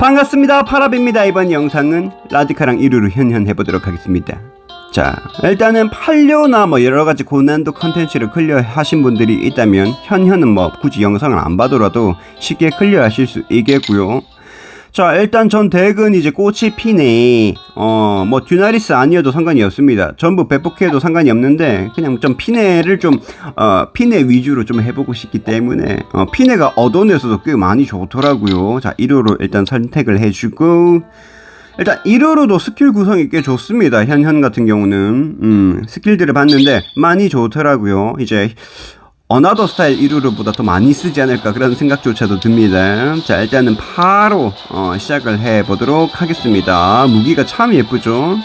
반갑습니다. 파라비입니다. 이번 영상은 라디카랑 이루루 현현 해보도록 하겠습니다. 자, 일단은 팔려나 뭐 여러가지 고난도 컨텐츠를 클리어 하신 분들이 있다면 현현은 뭐 굳이 영상을 안 봐더라도 쉽게 클리어 하실 수 있겠고요. 자, 일단 전 덱은 이제 꽃이 피네. 어, 뭐 듀나리스 아니어도 상관이 없습니다. 전부 배포해도 상관이 없는데 그냥 좀 피네를 좀 어, 피네 위주로 좀 해보고 싶기 때문에 어, 피네가 얻어내서도 꽤 많이 좋더라고요. 자, 1호로 일단 선택을 해주고 일단 1호로도 스킬 구성이 꽤 좋습니다. 현현 같은 경우는 음, 스킬들을 봤는데 많이 좋더라고요. 이제 어나더 스타일 1루루보다 더 많이 쓰지 않을까 그런 생각조차도 듭니다. 자 일단은 바로 어, 시작을 해보도록 하겠습니다. 무기가 참 예쁘죠.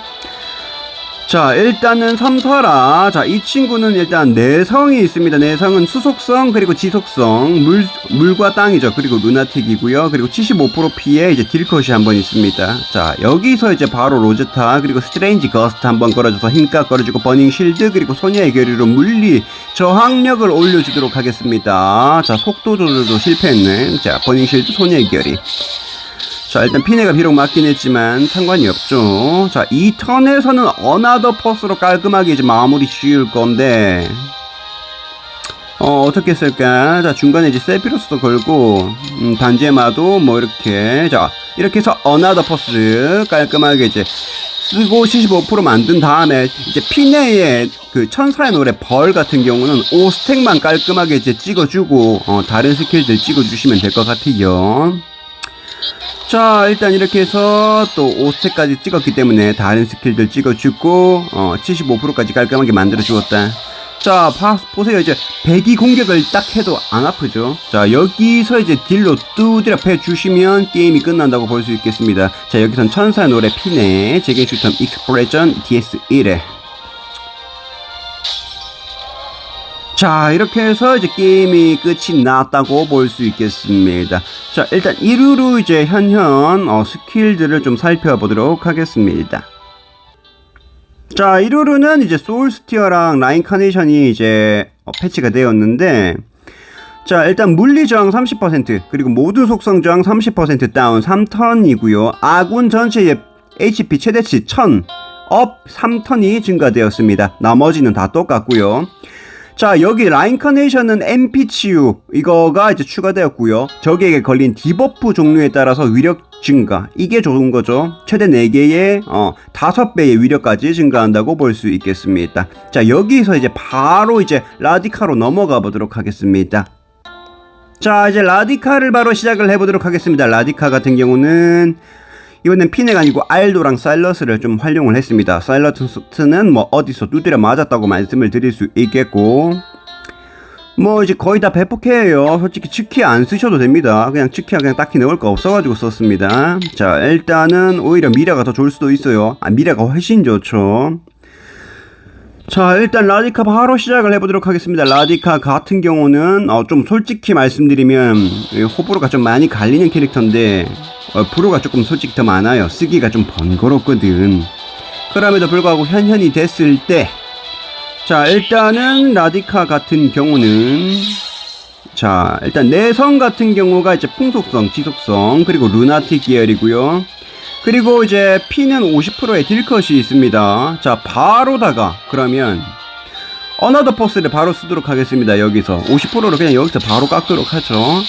자 일단은 삼사라. 자 이 친구는 일단 내성이 있습니다. 내성은 수속성 그리고 지속성 물, 물과 땅이죠. 그리고 루나틱이고요. 그리고 75% 피해 이제 딜컷이 한번 있습니다. 자 여기서 이제 바로 로제타 그리고 스트레인지 거스트 한번 걸어줘서 힘값 걸어주고 버닝 실드 그리고 소녀의 결의로 물리 저항력을 올려주도록 하겠습니다. 자 속도 조절도 실패했네. 자 버닝 실드 소녀의 결의 자 일단 피네가 비록 맞긴 했지만 상관이 없죠. 자 이 턴에서는 어나더 퍼스로 깔끔하게 이제 마무리 지을 건데 어 어떻게 쓸까? 자 중간에 이제 세피로스도 걸고 음, 단제마도 뭐 이렇게 자 이렇게 해서 어나더 퍼스 깔끔하게 이제 쓰고 75% 만든 다음에 이제 피네의 그 천사의 노래 벌 같은 경우는 5스택만 깔끔하게 이제 찍어주고 어, 다른 스킬들 찍어주시면 될 것 같아요 자 일단 이렇게 해서 또 5스택까지 찍었기 때문에 다른 스킬들 찍어주고 어, 75%까지 깔끔하게 만들어 주었다. 자 봐, 보세요. 이제 배기 공격을 딱 해도 안 아프죠? 자 여기서 이제 딜로 뚜드려 패주시면 게임이 끝난다고 볼 수 있겠습니다. 자 여기선 천사의 노래 피네 제겐 슈텀 익스프레전 DS1에 자 이렇게 해서 이제 게임이 끝이 났다고 볼 수 있겠습니다. 자 일단 이루루 이제 현현 어, 스킬들을 좀 살펴보도록 하겠습니다. 자 이루루는 이제 소울스티어랑 라인 카네이션이 이제 어, 패치가 되었는데 자 일단 물리 저항 30% 그리고 모든 속성 저항 30% 다운 3턴이고요. 아군 전체의 HP 최대치 1000업 3턴이 증가되었습니다. 나머지는 다 똑같고요 자 여기 라인 카네이션은 MP 치유. 이거가 이제 추가되었고요. 적에게 걸린 디버프 종류에 따라서 위력 증가. 이게 좋은 거죠. 최대 4개의 어 5배의 위력까지 증가한다고 볼 수 있겠습니다. 자 여기서 이제 바로 이제 라디카로 넘어가 보도록 하겠습니다. 자 이제 라디카를 바로 시작을 해보도록 하겠습니다. 라디카 같은 경우는 이번엔 피네가 아니고 알도랑 사일러스를 좀 활용을 했습니다. 사일러스는 뭐 어디서 두드려 맞았다고 말씀을 드릴 수 있겠고 뭐 이제 거의 다 배포해요. 솔직히 치키 안 쓰셔도 됩니다. 그냥 치키가 그냥 딱히 넣을 거 없어가지고 썼습니다. 자 일단은 오히려 미라가 더 좋을 수도 있어요. 아 미라가 훨씬 좋죠. 자 일단 라디카 바로 시작을 해보도록 하겠습니다. 라디카 같은 경우는 어, 좀 솔직히 말씀드리면 호불호가 좀 많이 갈리는 캐릭터인데 어, 불호가 조금 솔직히 더 많아요. 쓰기가 좀 번거롭거든. 그럼에도 불구하고 현현이 됐을 때 자 일단은 라디카 같은 경우는 자 일단 내성 같은 경우가 이제 풍속성 지속성 그리고 루나틱 계열이고요 그리고 이제 P는 50%의 딜컷이 있습니다. 자, 바로다가 그러면 어나더 포스를 바로 쓰도록 하겠습니다. 여기서 50%를 그냥 여기서 바로 깎도록 하죠.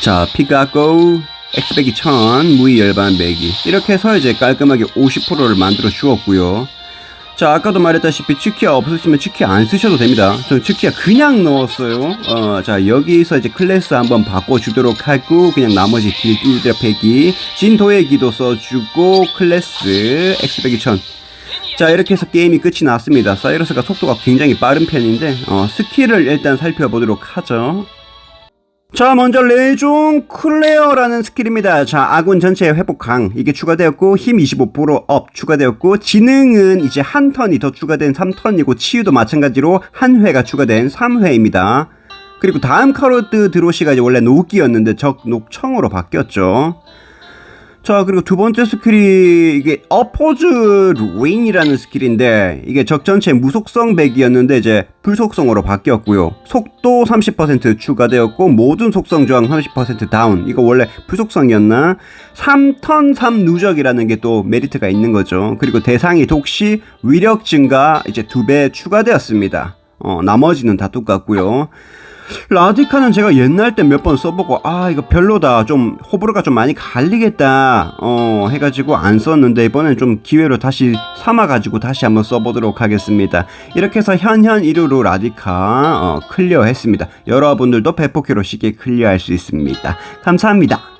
자, 피 깎고 엑스백이 1000, 무이 열반 배기 이렇게 해서 이제 깔끔하게 50%를 만들어 주었고요. 자 아까도 말했다시피 치키아 없으시면 치키아 안 쓰셔도 됩니다. 저는 치키아 그냥 넣었어요. 어 자 여기서 이제 클래스 한번 바꿔주도록 하고 그냥 나머지 딜 뚜드려 패기 진도의 기도 써주고 클래스 엑스백이 천자 이렇게 해서 게임이 끝이 났습니다. 사이러스가 속도가 굉장히 빠른 편인데 어, 스킬을 일단 살펴보도록 하죠 자 먼저 레종 클레어라는 스킬입니다. 자 아군 전체의 회복 강. 이게 추가되었고 힘 25%업 추가되었고 지능은 이제 한 턴이 더 추가된 3턴이고 치유도 마찬가지로 한 회가 추가된 3회입니다. 그리고 다음 카로드 드로시가 이제 원래 녹기였는데 적 녹청으로 바뀌었죠 자 그리고 두 번째 스킬이 이게 어포즈 윙이라는 스킬인데 이게 적 전체 무속성 백이었는데 이제 불속성으로 바뀌었고요. 속도 30% 추가되었고 모든 속성 저항 30% 다운. 이거 원래 불속성이었나? 3턴 3 누적이라는 게 또 메리트가 있는 거죠. 그리고 대상이 독시 위력 증가 이제 두 배 추가되었습니다. 어 나머지는 다 똑같고요 라디카는 제가 옛날 때 몇 번 써보고 아 이거 별로다. 좀 호불호가 좀 많이 갈리겠다. 어 해가지고 안 썼는데 이번엔 좀 기회로 다시 삼아가지고 다시 한번 써보도록 하겠습니다. 이렇게 해서 현현 1루로 라디카 어, 클리어 했습니다. 여러분들도 배포키로 쉽게 클리어할 수 있습니다. 감사합니다